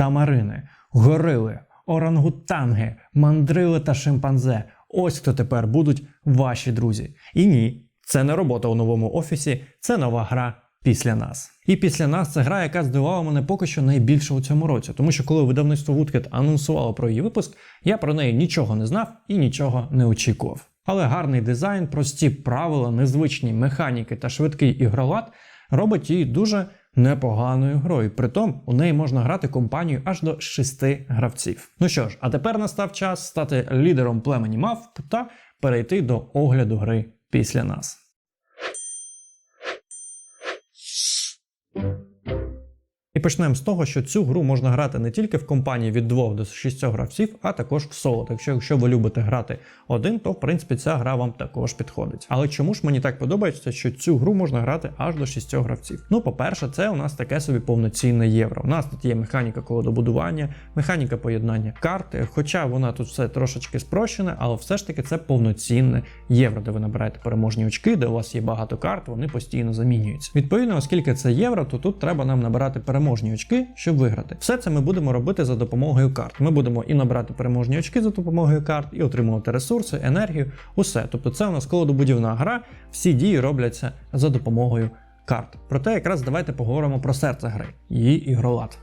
тамарини, горили, орангутанги, мандрили та шимпанзе. Ось хто тепер будуть ваші друзі. І ні, це не робота у новому офісі, це нова гра після нас. І після нас це гра, яка здивувала мене поки що найбільше у цьому році. Тому що коли видавництво Woodcat анонсувало про її випуск, я про неї нічого не знав і нічого не очікував. Але гарний дизайн, прості правила, незвичні механіки та швидкий ігролад робить її дуже непоганою грою. Притом у неї можна грати компанію аж до шести гравців. Ну що ж, а тепер настав час стати лідером племені мавп та перейти до огляду гри після нас. І почнемо з того, що цю гру можна грати не тільки в компанії від 2 до 6 гравців, а також в соло. Так що, якщо ви любите грати один, то в принципі ця гра вам також підходить. Але чому ж мені так подобається, що цю гру можна грати аж до 6 гравців? Ну, по-перше, це у нас таке собі повноцінне євро. У нас тут є механіка колодобудування, механіка поєднання карти. Хоча вона тут все трошечки спрощена, але все ж таки це повноцінне євро, де ви набираєте переможні очки, де у вас є багато карт, вони постійно замінюються. Відповідно, оскільки це євро, то тут треба нам набирати очки, щоб виграти. Все це ми будемо робити за допомогою карт. Ми будемо і набирати переможні очки за допомогою карт, і отримувати ресурси, енергію, усе. Тобто, це у нас колодобудівна гра, всі дії робляться за допомогою карт. Проте, якраз давайте поговоримо про серце гри, її ігролад.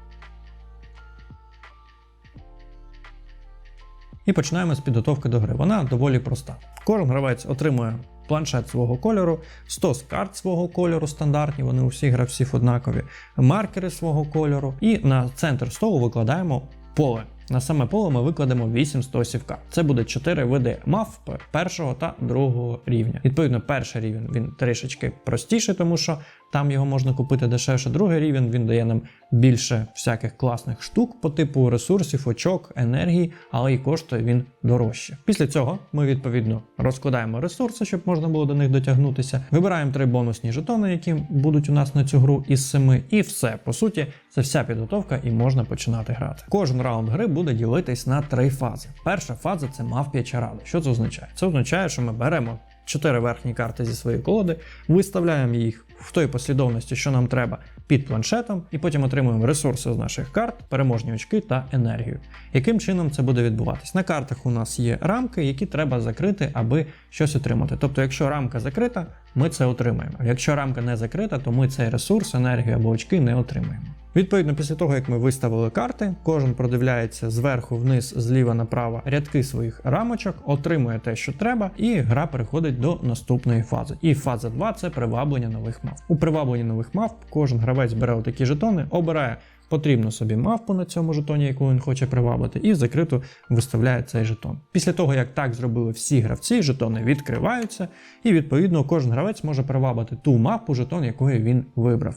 І починаємо з підготовки до гри. Вона доволі проста. Кожен гравець отримує планшет свого кольору, 100 карт свого кольору стандартні, вони у всіх гравців однакові, маркери свого кольору, і на центр столу викладаємо поле. На саме поле ми викладемо 8 стосів карт. Це буде 4 види маф першого та другого рівня. Відповідно, перший рівень він трішечки простіший, тому що там його можна купити дешевше. Другий рівень він дає нам більше всяких класних штук по типу ресурсів, очок, енергії, але і коштує він дорожче. Після цього ми відповідно розкладаємо ресурси, щоб можна було до них дотягнутися. Вибираємо три бонусні жетони, які будуть у нас на цю гру із семи, і все по суті, це вся підготовка, і можна починати грати. Кожен раунд гри буде ділитись на три фази. Перша фаза це мавп'яча рада. Що це означає? Це означає, що ми беремо чотири верхні карти зі своєї колоди, виставляємо їх в той послідовності, що нам треба під планшетом, і потім отримуємо ресурси з наших карт, переможні очки та енергію. Яким чином це буде відбуватись? На картах у нас є рамки, які треба закрити, аби щось отримати. Тобто, якщо рамка закрита, ми це отримаємо. Якщо рамка не закрита, то ми цей ресурс, енергію або очки не отримаємо. Відповідно, після того, як ми виставили карти, кожен продивляється зверху вниз, зліва направо рядки своїх рамочок, отримує те, що треба, і гра переходить до наступної фази. І фаза 2 це приваблення нових мав. У привабленні нових мав кожен гравець бере отакі жетони, обирає потрібну собі мавпу на цьому жетоні, яку він хоче привабити, і закрито виставляє цей жетон. Після того, як так зробили всі гравці, жетони відкриваються, і відповідно кожен гравець може привабити ту мапу, жетон, якої він вибрав.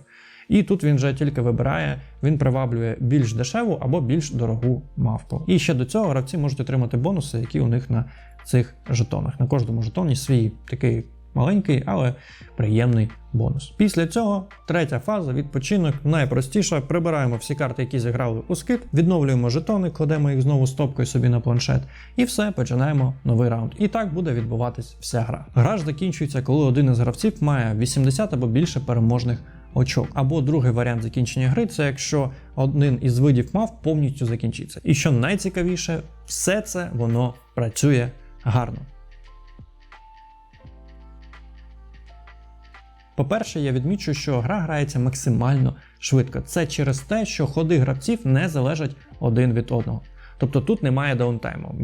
І тут він вже тільки вибирає, він приваблює більш дешеву або більш дорогу мавпу. І ще до цього гравці можуть отримати бонуси, які у них на цих жетонах. На кожному жетоні свій такий маленький, але приємний бонус. Після цього третя фаза відпочинок найпростіша. Прибираємо всі карти, які зіграли у скид, відновлюємо жетони, кладемо їх знову стопкою собі на планшет, і все, починаємо новий раунд. І так буде відбуватись вся гра. Гра ж закінчується, коли один із гравців має 80 або більше переможних очок. Або другий варіант закінчення гри це якщо один із видів мав повністю закінчиться. І що найцікавіше, все це воно працює гарно. По-перше, я відмічу, що гра грається максимально швидко. Це через те, що ходи гравців не залежать один від одного. Тобто тут немає даунтайму.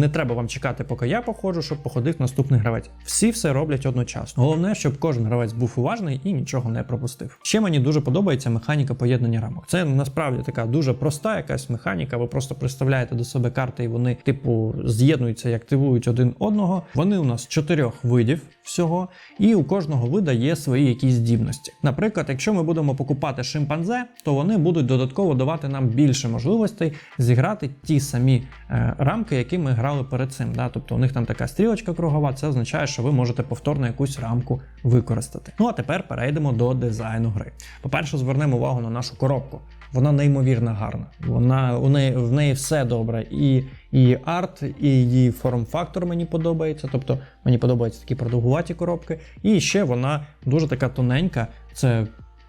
Не треба вам чекати, поки я походжу, щоб походив наступний гравець. Всі все роблять одночасно. Головне, щоб кожен гравець був уважний і нічого не пропустив. Ще мені дуже подобається механіка поєднання рамок. Це насправді така дуже проста якась механіка. Ви просто представляєте до себе карти, і вони, типу, з'єднуються і активують один одного. Вони у нас чотирьох видів всього, і у кожного вида є свої якісь здібності. Наприклад, якщо ми будемо покупати шимпанзе, то вони будуть додатково давати нам більше можливостей зіграти ті самі е, рамки, які ми грали перед цим. Да? Тобто у них там така стрілочка кругова, це означає, що ви можете повторно якусь рамку використати. Ну а тепер перейдемо до дизайну гри. По-перше, звернемо увагу на нашу коробку. Вона неймовірно гарна. Вона у неї в неї все добре. І і арт, і її форм-фактор мені подобається. Тобто мені подобаються такі продовгуваті коробки. І ще вона дуже така тоненька. Це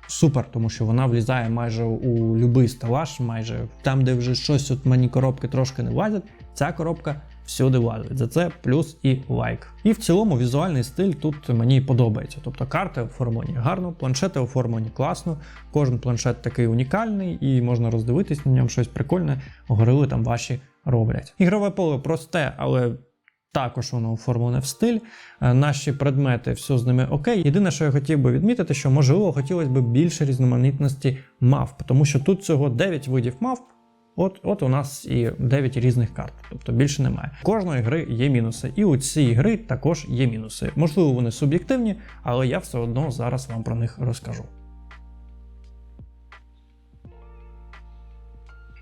супер, тому що вона влізає майже у будь-який стелаж, майже там, де вже щось от мені коробки трошки не влазять, ця коробка всюди влазить. За це плюс і лайк. І в цілому візуальний стиль тут мені подобається. Тобто карти оформлені гарно, планшети оформлені класно. Кожен планшет такий унікальний, і можна роздивитись на ньому щось прикольне. Горили там ваші роблять. Ігрове поле просте, але. Також воно оформлене в стиль. Е, Наші предмети, все з ними окей. Єдине, що я хотів би відмітити, що можливо хотілося б більше різноманітності мавп, тому що тут всього 9 видів мавп. От, от у нас і 9 різних карт, тобто більше немає. У Кожної гри є мінуси, і у цій гри також є мінуси. Можливо, вони суб'єктивні, але я все одно зараз вам про них розкажу.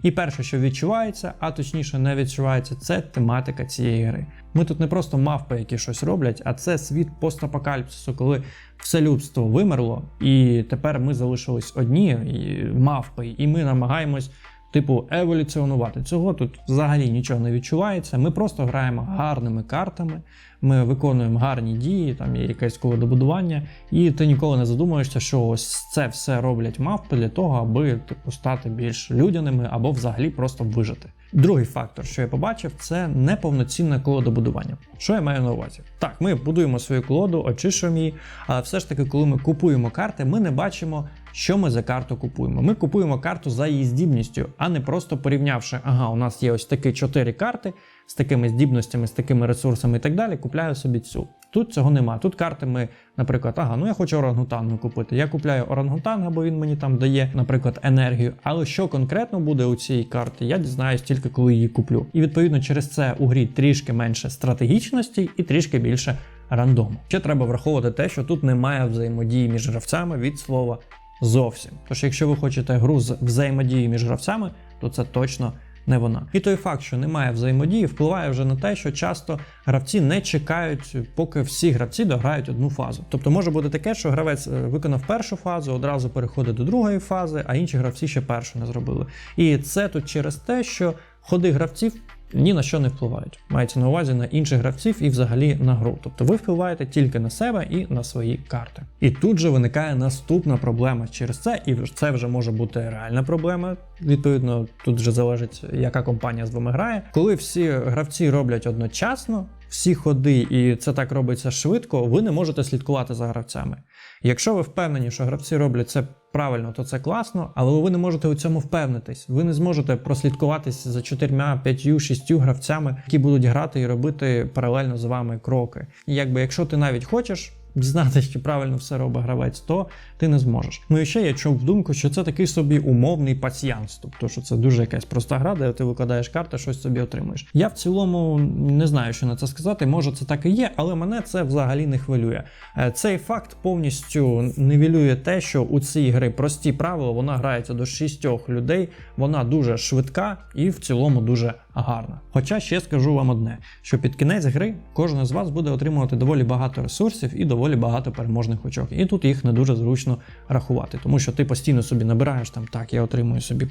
І перше, що відчувається, а точніше не відчувається, це тематика цієї гри. Ми тут не просто мавпи, які щось роблять, а це світ постапокаліпсису, коли все людство вимерло, і тепер ми залишились одні і мавпи, і ми намагаємось. Типу, еволюціонувати. Цього тут взагалі нічого не відчувається. Ми просто граємо гарними картами, ми виконуємо гарні дії, там є якесь колодобудування, і ти ніколи не задумуєшся, що ось це все роблять мавпи для того, аби типу, стати більш людяними або взагалі просто вижити. Другий фактор, що я побачив, це неповноцінне колодобудування. Що я маю на увазі? Так, ми будуємо свою колоду, очищуємо її, але все ж таки, коли ми купуємо карти, ми не бачимо, що ми за карту купуємо. Ми купуємо карту за її здібністю, а не просто порівнявши, ага, у нас є ось такі чотири карти з такими здібностями, з такими ресурсами і так далі. Купляю собі цю. Тут цього нема. Тут карти ми, наприклад, ага, ну я хочу орангутангу купити. Я купляю орангутанга, бо він мені там дає, наприклад, енергію. Але що конкретно буде у цій карті, я дізнаюсь тільки коли її куплю. І відповідно через це у грі трішки менше стратегічності і трішки більше рандому. Ще треба враховувати те, що тут немає взаємодії між гравцями від слова зовсім. Тож, якщо ви хочете гру з взаємодією між гравцями, то це точно не вона. І той факт, що немає взаємодії, впливає вже на те, що часто гравці не чекають, поки всі гравці дограють одну фазу. Тобто може бути таке, що гравець е, виконав першу фазу, одразу переходить до другої фази, а інші гравці ще першу не зробили. І це тут через те, що ходи гравців. Ні на що не впливають. Мається на увазі на інших гравців і взагалі на гру. Тобто ви впливаєте тільки на себе і на свої карти. І тут же виникає наступна проблема через це, і це вже може бути реальна проблема. Відповідно, тут вже залежить, яка компанія з вами грає. Коли всі гравці роблять одночасно, всі ходи, і це так робиться швидко, ви не можете слідкувати за гравцями. Якщо ви впевнені, що гравці роблять це правильно, то це класно, але ви не можете у цьому впевнитись. Ви не зможете прослідкуватись за чотирма, п'ятью, шістю гравцями, які будуть грати і робити паралельно з вами кроки. І якби якщо ти навіть хочеш. Дізнатися, чи правильно все робить гравець, то ти не зможеш. Ну і ще я чув думку, що це такий собі умовний паціянс, тобто що це дуже якась проста гра, де ти викладаєш карти, щось собі отримуєш. Я в цілому не знаю, що на це сказати. Може, це так і є, але мене це взагалі не хвилює. Е, Цей факт повністю нівелює те, що у цій гри прості правила, вона грається до шістьох людей, вона дуже швидка і в цілому дуже гарна. Хоча ще скажу вам одне: що під кінець гри кожен з вас буде отримувати доволі багато ресурсів і доволі багато переможних очок. І тут їх не дуже зручно рахувати, тому що ти постійно собі набираєш там так, я отримую собі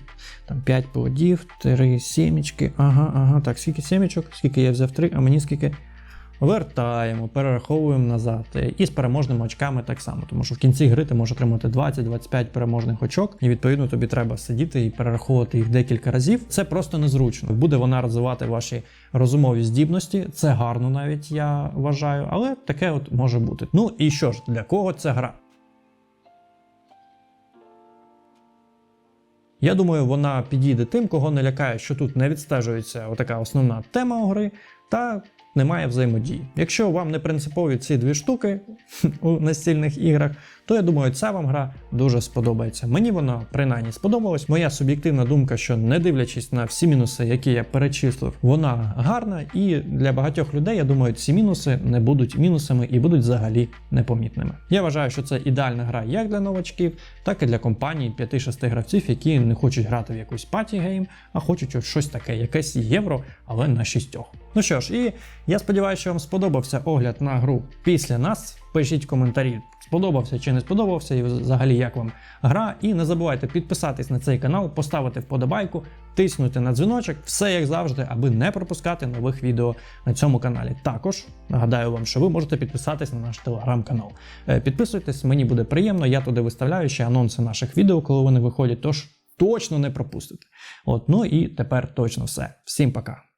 там 5 плодів, 3 сімечки. Ага, ага, так, скільки сімечок, скільки я взяв 3, а мені скільки. Вертаємо, перераховуємо назад. І з переможними очками так само, тому що в кінці гри ти можеш отримати 20-25 переможних очок, і відповідно тобі треба сидіти і перераховувати їх декілька разів. Це просто незручно. Буде вона розвивати ваші розумові здібності. Це гарно, навіть я вважаю, але таке от може бути. Ну і що ж, для кого ця гра? Я думаю, вона підійде тим, кого не лякає, що тут не відстежується отака основна тема гри, та немає взаємодії. Якщо вам не принципові ці дві штуки у настільних іграх, то я думаю, ця вам гра дуже сподобається. Мені вона принаймні сподобалась. Моя суб'єктивна думка, що не дивлячись на всі мінуси, які я перечислив, вона гарна, і для багатьох людей, я думаю, ці мінуси не будуть мінусами і будуть взагалі непомітними. Я вважаю, що це ідеальна гра як для новачків, так і для компаній 5-6 гравців, які не хочуть грати в якусь паті гейм, а хочуть щось таке, якесь євро, але на шістьох. Ну що ж, і я сподіваюся, що вам сподобався огляд на гру після нас. Пишіть коментарі, сподобався чи не сподобався, і взагалі як вам гра. І не забувайте підписатись на цей канал, поставити вподобайку, тиснути на дзвіночок, все як завжди, аби не пропускати нових відео на цьому каналі. Також нагадаю вам, що ви можете підписатись на наш телеграм-канал. Е, Підписуйтесь, мені буде приємно. Я туди виставляю ще анонси наших відео, коли вони виходять. Тож точно не пропустите. От, ну і тепер точно все. Всім пока.